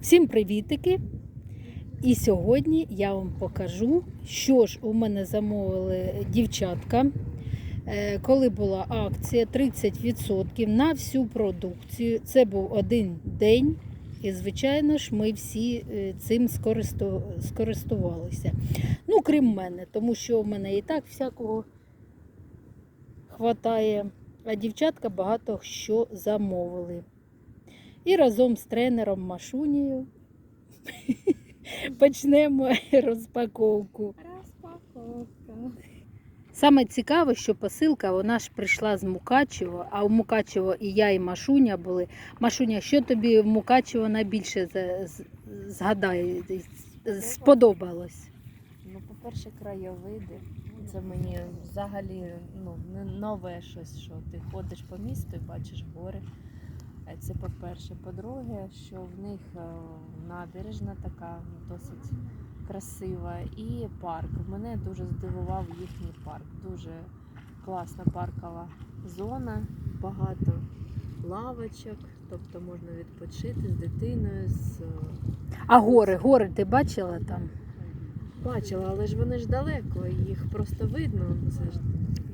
Всім привітики! І сьогодні я вам покажу, що ж у мене замовили дівчатка. Е, Коли була акція 30% на всю продукцію. Це був один день. І, звичайно ж, ми всі е, цим скористувалися. Ну, крім мене, тому що в мене і так всякого хватає. А дівчатка багато що замовили. І разом з тренером Машунією почнемо розпаковку. Розпаковка. Саме цікаве, що посилка вона ж прийшла з Мукачева, а у Мукачево і я, і Машуня були. Машуня, що тобі в Мукачево найбільше згадає, сподобалось? Ну, по-перше, краєвиди. Це мені взагалі ну, нове щось, що ти ходиш по місту і бачиш гори. Е, Це по-перше. По-друге, що в них е, набережна така досить красива. І парк. Мене дуже здивував їхній парк. Дуже класна паркова зона, багато лавочок, тобто можна відпочити з дитиною, з е, А гори, гори ти бачила там? Бачила, але ж вони ж далеко, їх просто видно. Це ж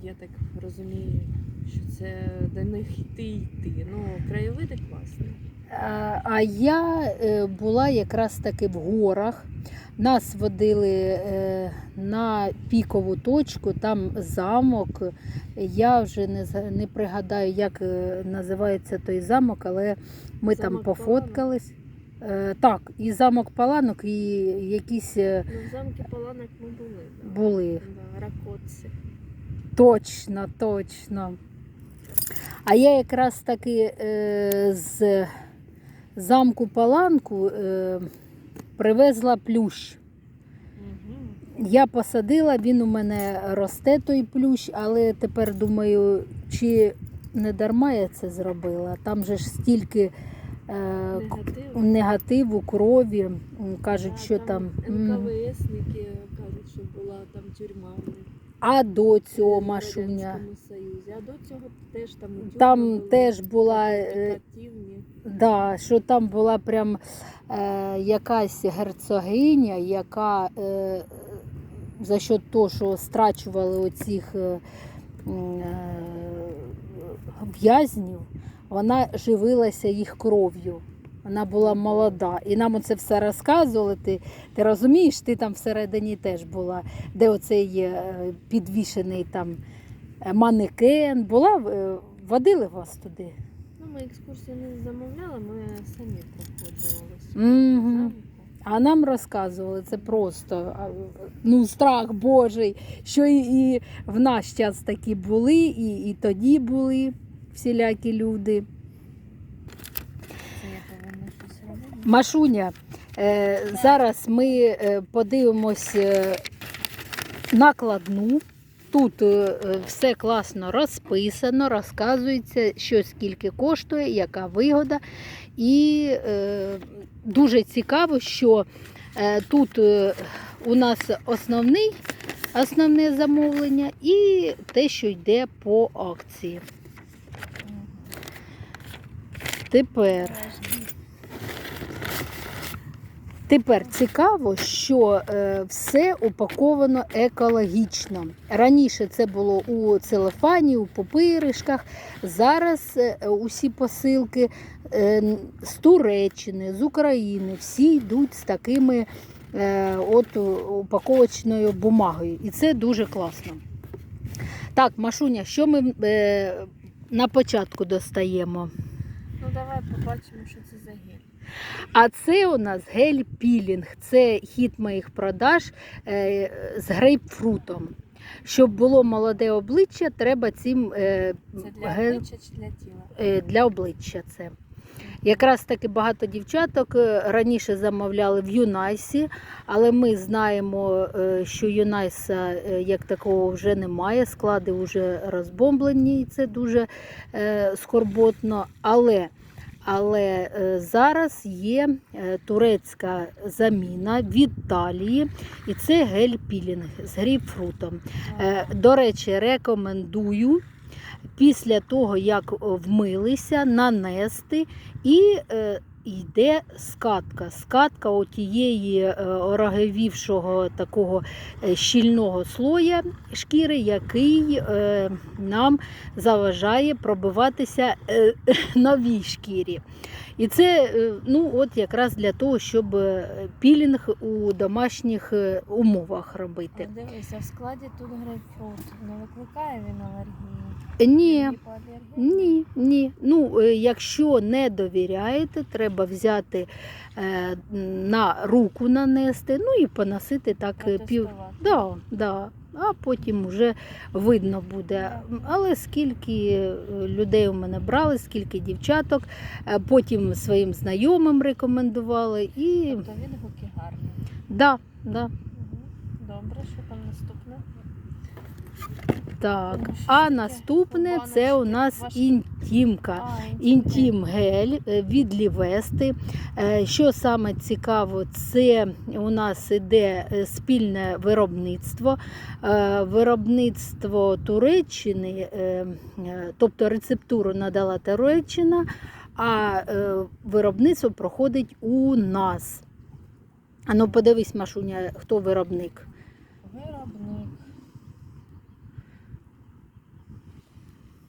я так розумію, що це до них йти йти. Ну, краєвиди класні. А я е, була якраз таки в горах. Нас водили е, на пікову точку, там замок. Я вже не, не пригадаю, як е, називається той замок, але ми там пофоткались. Е, Так, і замок Паланок, і якісь Ну, в замки Паланок ми були. Да. були. Да, ракоці. Точно, точно. А я якраз таки е, з замку Паланку е, привезла плющ. Я посадила, він у мене росте той плющ, але тепер думаю, чи не дарма я це зробила. Там же ж стільки е, Негатив. негативу, крові. Кажуть, Да, що там. НКВСники кажуть, що була там тюрма. А до цього машуня. Союзі. А до цього теж там Там теж була, е. Да, що там була прям е, якась герцогиня, яка е, за що того, що страчували оцих е, е, в'язнів, вона живилася їх кров'ю. Вона була молода. І нам оце все розказували. Ти, ти розумієш, ти там всередині теж була, де оцей е, підвішений там е, манекен. Була, е, водили вас туди? Ну, ми екскурсію не замовляли, ми самі проходжувалися. Угу. А нам розказували це просто ну, страх Божий, що і, і в наш час такі були, і, і тоді були всілякі люди. Це я повинна щось робити. Машуня, е, зараз ми е, подивимось е, накладну. Тут все класно розписано, розказується, що скільки коштує, яка вигода. І дуже цікаво, що тут у нас основний, основне замовлення і те, що йде по акції. Тепер. Тепер цікаво, що е, все упаковано екологічно. Раніше це було у целофані, у попиришках. Зараз е, усі посилки е, з Туреччини, з України, всі йдуть з такими от упаковочною бумагою. І це дуже класно. Так, Машуня, що ми на початку достаємо? Ну давай побачимо, що це. А це у нас гель-пілінг. Це хід моїх продаж е, з грейпфрутом. Щоб було молоде обличчя, треба цим е, Це для гель обличчя чи для тіла? е, для обличчя. Це. Якраз таки багато дівчаток раніше замовляли в Юнайсі, але ми знаємо, що Юнайса як такого вже немає, склади вже розбомблені, і це дуже скорботно. Але, але е, зараз є е, турецька заміна від талії, і це гель-пілінг з грейпфрутом. Е, До речі, рекомендую після того, як вмилися, нанести і йде скатка. Скатка отієї е, ороговівшого такого е, щільного слоя шкіри, який е, нам заважає пробиватися новій шкірі. І це е, ну, от якраз для того, щоб е, пілінг у домашніх е, умовах робити. Дивися, в складі тут грейпфрут. Не викликає він алергії? Ні, ні, ні. Ну, якщо не довіряєте, треба взяти на руку нанести, ну і поносити так пів. Да, да. А потім вже видно буде. Але скільки е, людей у мене брали, скільки дівчаток, е, потім своїм знайомим рекомендували. І Тобто відгуки гарні. да, да, Добре, що там наступне? Так. А наступне це у нас інтімка. Інтім гель е, від Лівести. Е, Що саме цікаво, це у нас іде е, спільне виробництво. Виробництво Туреччини, тобто рецептуру надала Туреччина, а виробництво проходить у нас. А ну подивись, Машуня, хто виробник. Виробник.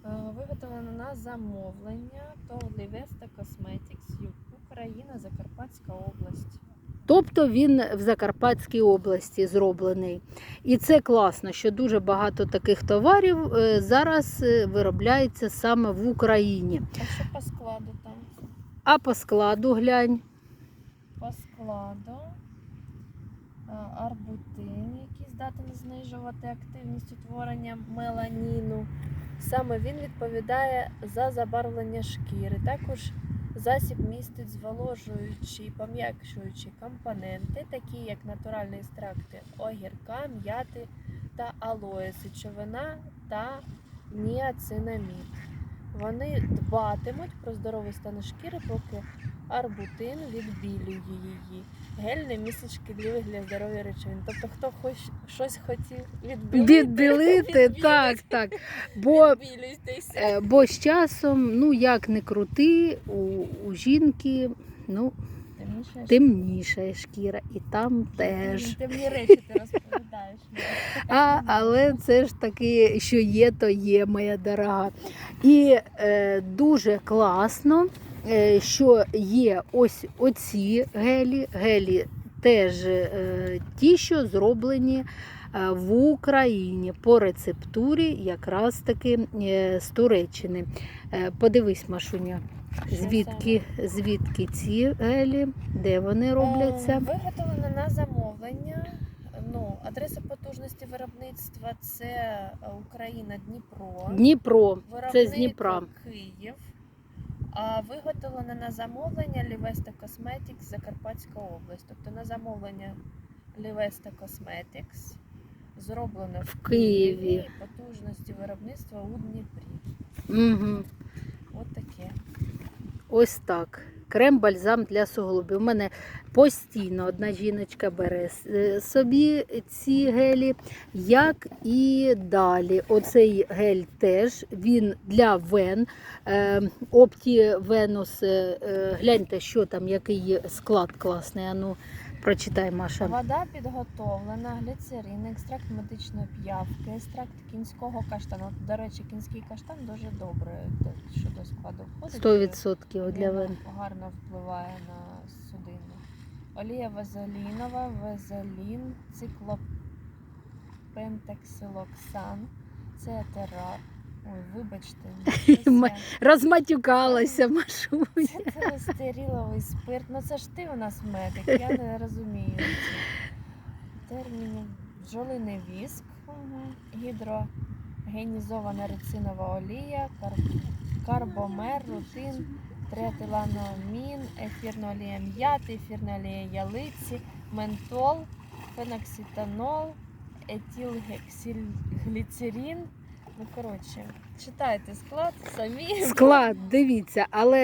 Е, Виготовлено на замовлення то Livesta Cosmetics, Україна, Закарпатська область. Тобто він в Закарпатській області зроблений. І це класно, що дуже багато таких товарів е, зараз е, виробляється саме в Україні. А що по складу там? А по складу глянь. По складу е, арбутин, здатен знижувати активність утворення меланіну. Саме він відповідає за забарвлення шкіри. Також засіб містить зволожуючі і пом'якшуючі компоненти, такі як натуральні екстракти огірка, м'яти та алоє, сечовина та ніацинамід. Вони дбатимуть про здоровий стан шкіри, поки арбутин відбілює її. Гель не містить шкідливих для здоров'я речовин. Тобто, хто хоч щось хотів відбілити, Відбілити, так, так. Бо, е, бо з часом, ну як не крути, у, у жінки ну, темніша шкіра, і там теж. Темні речі ти розповідаєш. А, але це ж таки, що є, то є, моя дорога. І е, дуже класно, що є ось оці гелі. Гелі теж е, ті, що зроблені е, в Україні по рецептурі, якраз таки е, з Туреччини. Е, подивись, Машуня, звідки, звідки ці гелі, де вони робляться. Е, Виготовлено на замовлення. Ну, адреса потужності виробництва це е, Україна, Дніпро. Дніпро, це з Дніпра. Київ. А виготовлено на замовлення Livesta Cosmetics Закарпатська область. Тобто на замовлення Livesta Cosmetics зроблено в. Києві потужності виробництва у Дніпрі. Угу. От таке. Ось так. Крем-бальзам для суглобів. У мене постійно одна жіночка бере е, собі ці гелі, як і далі. Оцей гель теж він для вен. Е, Опті Венус, е, гляньте, що там, який склад класний. Ану, прочитай, Маша. Вода підготовлена, гліцерин, екстракт медичної п'явки, екстракт кінського каштану. До речі, кінський каштан дуже добре те, що до складу входить. 100% для вен. гарно впливає на судину. Олія вазолін, циклопентаксилоксан, це терап. Ой, вибачте, Ми- Розматюкалася, Машуня. це холестериловий спирт. Ну це ж ти у нас медик, я не розумію. ці Терміни бджолиний віск, гідрогенізована рецинова олія, кар... карбомер, рутин, триетиламін, ефірна олія м'яти, ефірна олія ялиці, ментол, фенокситанол, етилгліцерин. Ну, коротше, читайте склад самі. Склад, дивіться, але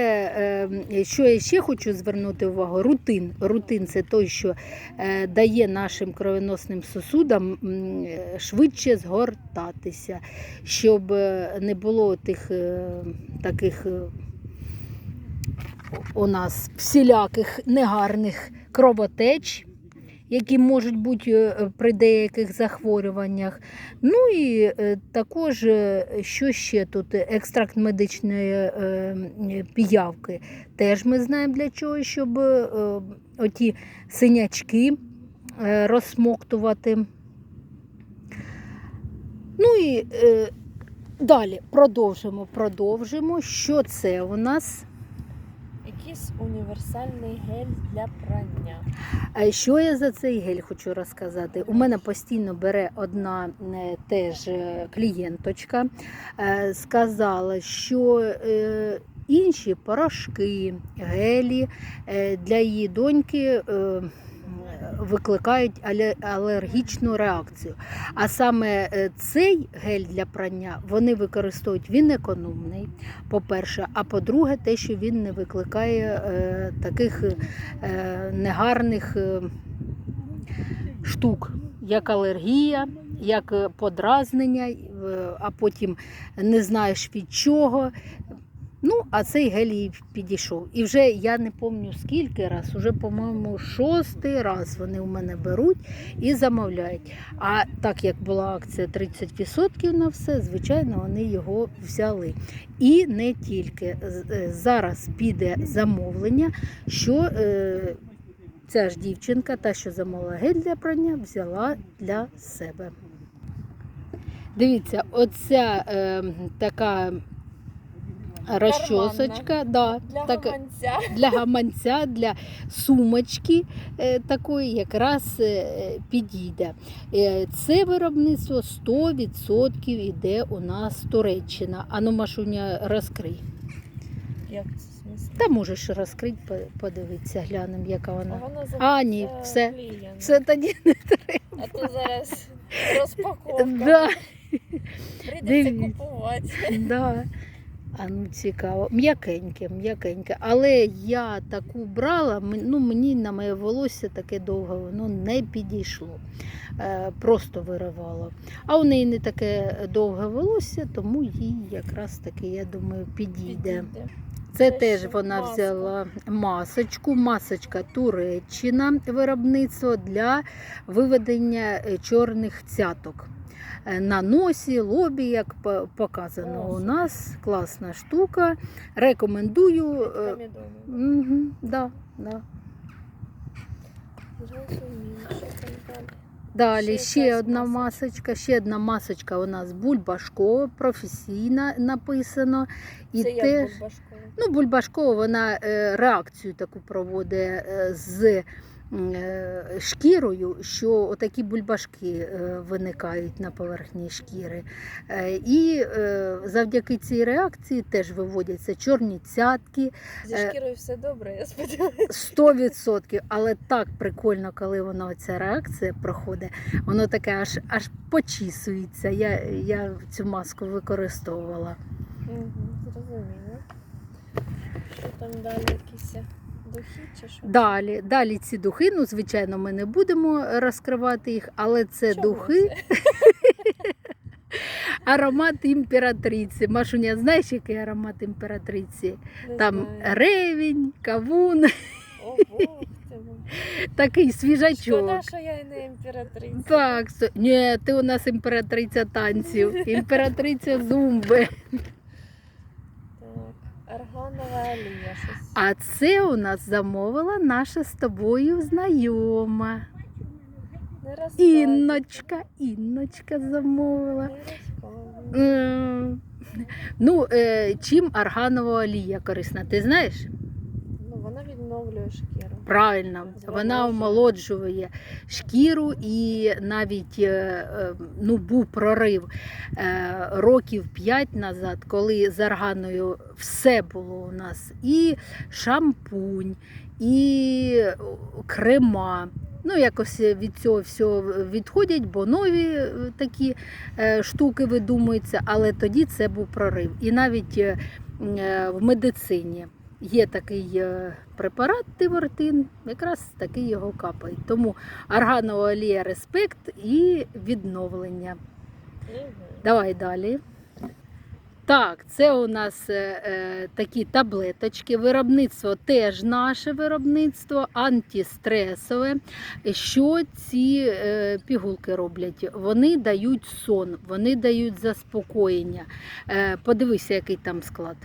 е, що я ще хочу звернути увагу: рутин. Рутин це той, що е, дає нашим кровоносним сосудам е, швидше згортатися, щоб е, не було тих е, таких. е, у нас всіляких негарних кровотеч, які можуть бути е, при деяких захворюваннях. Ну і е, також, е, що ще тут? Екстракт медичної піявки. Теж ми знаємо для чого, щоб оті синячки розсмоктувати. Ну і далі продовжимо, продовжимо. Що це у нас? Якийсь універсальний гель для прання. А що я за цей гель хочу розказати? У мене постійно бере одна е, теж е, клієнточка, е, сказала, що інші порошки, гелі для її доньки. Викликають алергічну реакцію. А саме е, цей гель для прання вони використовують, він економний, по-перше, а по-друге, те, що він не викликає е, таких е, негарних штук, як алергія, як подразнення, а потім не знаєш від чого. Ну, а цей гель їй підійшов. І вже я не пам'ятаю скільки раз, уже, по-моєму, шостий раз вони у мене беруть і замовляють. А так як була акція 30% на все, звичайно, вони його взяли. І не тільки. Е, Зараз піде замовлення, що е, ця ж дівчинка, та, що замовила гель для прання, взяла для себе. Дивіться, оця е, така розчосочка, да, Для така, гаманця. для гаманця, для сумочки е, такої якраз е, підійде. Е, Це виробництво 100% іде у нас Туреччина. Ану, Машуня, розкрий. Як це? Та можеш розкрити, подивитися, глянемо, яка А вона. вона А, ні, все. клієнт. Це тоді А то зараз розпаковка. да, Прийдеться купувати. да. А ну цікаво. М'якеньке, м'якеньке. Але я таку брала, ну мені на моє волосся таке довго воно не підійшло. Е, просто виривало. А у неї не таке довге волосся, тому їй якраз таки, я думаю, підійде. Це теж вона маска? взяла масочку. Масочка Туреччина виробництво для виведення е, чорних цяток. Е, На носі, лобі, як показано О, у нас. Класна штука. Рекомендую. е, Угу, да, да. Далі. Ще ще, одна масочка. ще одна масочка у нас бульбашкова, професійна написано. І Це як теж. Ну, Бульбашкова вона е, реакцію таку проводить з шкірою, що отакі бульбашки е, виникають на поверхні шкіри. Е, І е, завдяки цій реакції теж виводяться чорні цятки Зі Е, шкірою все добре, я сподіваюся. 100%. Але так прикольно, коли вона ця реакція проходить, воно таке аж аж почісується. Я, я цю маску використовувала. Угу, зрозуміло. Що там далі якісь духи чи що? Далі, далі ці духи, ну звичайно, ми не будемо розкривати їх, але це Чого духи, це? аромат імператриці. Машуня, знаєш, який аромат імператриці? Не Там знаю. ревінь, кавун, О, Бог такий свіжачок. Шкода, що я не імператриця. Так, ні, ти у нас імператриця танців, імператриця зумби. Щось. А це у нас замовила наша з тобою знайома. Не. Інночка, Інночка замовила. Не. Ну, е, чим арганова олія корисна, ти знаєш? Ну, вона відновлює шкіру. Правильно, вона омолоджує шкіру і навіть е, е, ну, був прорив е, років 5 назад, коли з арганою все було у нас. І шампунь, і крема. Ну, якось від цього всього відходять, бо нові такі штуки видумуються, але тоді це був прорив. І навіть в медицині є такий е, препарат тивортин, якраз такий його капають. Тому арганова олія респект і відновлення. Мгм. Давай далі. Так, це у нас е, е, такі таблеточки. Виробництво теж наше виробництво, антистресове. Що ці е, пігулки роблять? Вони дають сон, вони дають заспокоєння. Е, подивися, який там склад.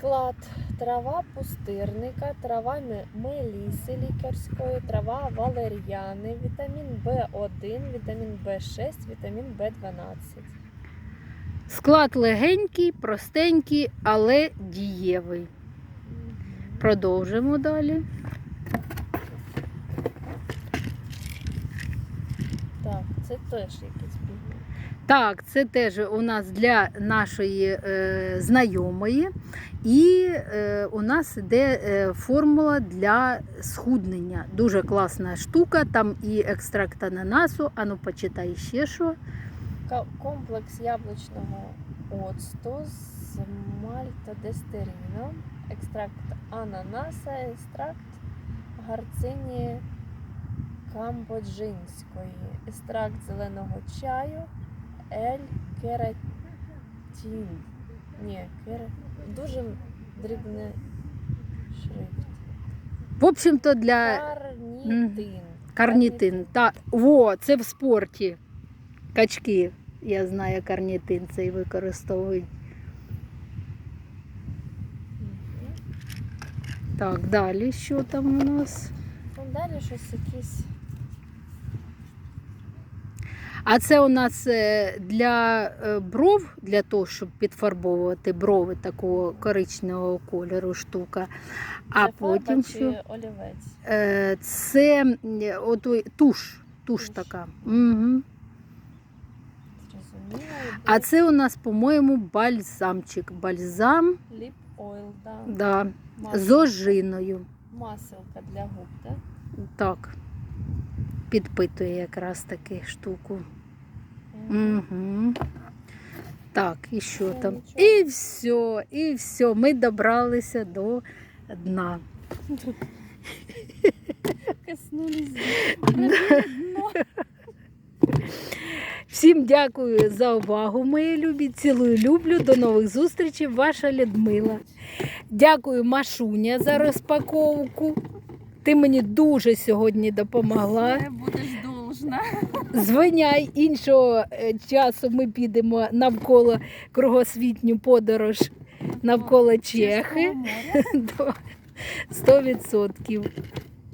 Склад трава пустирника, трава меліси лікарської, трава валер'яни, вітамін В1, вітамін В6, вітамін В12. Склад легенький, простенький, але дієвий. Продовжимо далі. Так, це теж якийсь пігулки. Так, це теж у нас для нашої е, знайомої. І е, у нас іде е, формула для схуднення. Дуже класна штука. Там і екстракт ананасу. Ану, почитай ще що. Комплекс яблучного оцту з мальтодестерином, екстракт ананаса, екстракт гарцині камбоджинської, екстракт зеленого чаю, ель-кератін. Ні, кер... дуже дрібний шрифт. В общем-то, для Карнітин. карнітин. Та, во, це в спорті. Качки. Я знаю, карнітин цей використовують. Так, далі що там у нас? Ну, Далі щось якісь. А це у нас е, для е, бров, для того, щоб підфарбовувати брови такого коричневого кольору штука. А Це потім фарба чи олівець. Е, Це отой, туш. Туш така. Угу. А це у нас, по-моєму, бальзамчик. Бальзам ліп ойл, да. да, з ожиною. Маселка для губ, да? Так. Підпитує якраз таки штуку. Угу. Так, і що там? нічого. І все, і все. Ми добралися до дна. Коснулись. Всім дякую за увагу, мої любі. Цілую люблю. До нових зустрічей. Ваша Людмила. Дякую, Машуня, за розпаковку. Ти мені дуже сьогодні допомогла. Не будеш должна. Звиняй іншого е, часу ми підемо навколо кругосвітню подорож навколо Чехи. Сто відсотків.